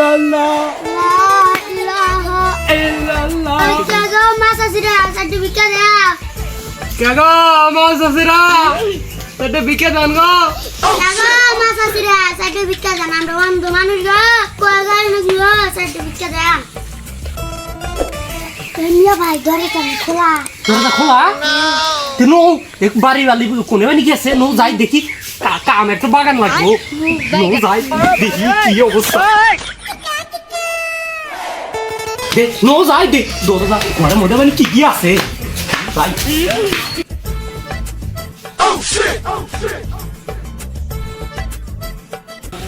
দাও আমরা গো সার্টিফিকেট দাও এমনিও ভাই ঘরে কেন খোলা? দরজা খোলা? তেনো এক বাড়ি বালি কোনে বানি গেছে নো যাই দেখি। কা- কাম একটা বাগান লাগবো। নো যাই দেখি কি অবস্থা। দে, নো যাই দে। দরজা ঘরে মধ্যে মানে কি কি আছে।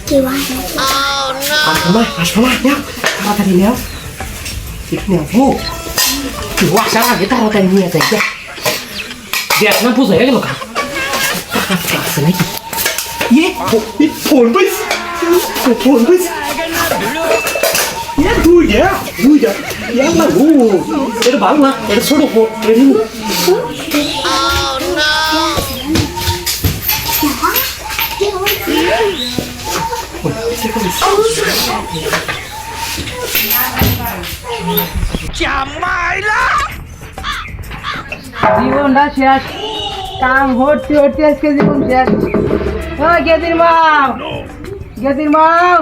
কেউ আসে না আসো না নাও তাড়াতাড়ি নাও নাও ও কেউ আসার আগে তাড়াতাড়ি নিয়ে যাই যা দেখ, না, বোঝা গেল আছে নাকি? ইয়ে ফোন পাইছি। ফোন পাইছি। দুইটা দুইটা ইয়াল্লা ও এটা না এটা ছোট ফোন এটা। জীবনটা শেষ। কাম হরতে হরতে আজকে জীবন শেষ। গেদির মাও গেদির মাও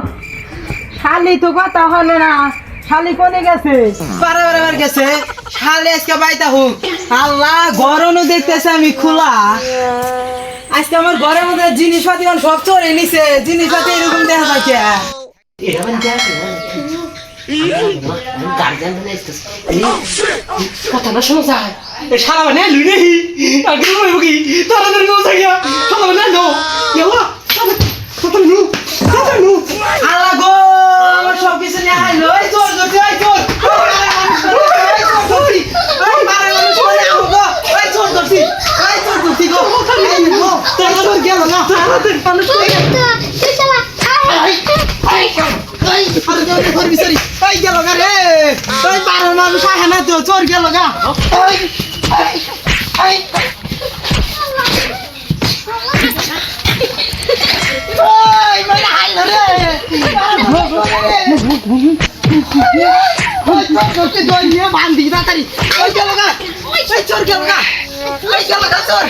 শালি তো কথা হলো না। শালি কোনে গেছে? বারে বারে বার গেছে। শালি আজকে বাইতা হোক আল্লাহ গরমও দেখতেছে আমি খোলা। আজকে আমার ঘরের মধ্যে জিনিসপাতি সব চড়ে নিছে। জিনিসপাতি এরকম দেখা যাচ্ছে। যা কথাটা শোনা যায় সারা মানে লুই নেই। আগে কি নো থাকিয়া সারা মানে নো ইয়ালা তাড়াতাড়ি নো তাড়াতাড়ি নো আল্লাহ গো আমার সব কিছু নিয়ে আইলো এই চোর ধরছি এই চোর এই চোর ধরছি এই মারা মানুষ করে আমো গো এই চোর ধরছি এই চোর ধরছি গো এই তাড়াতাড়ি গেল না তাড়াতাড়ি মানুষ মানুষ আহে না তো চোর গেল গা বান্ধি তাড়াতাড়ি ওই গেল গা ওই চোর গেল গা ওই গেল গা চোর।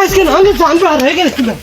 আজকে না আমি জানবার হয়ে গেছিলাম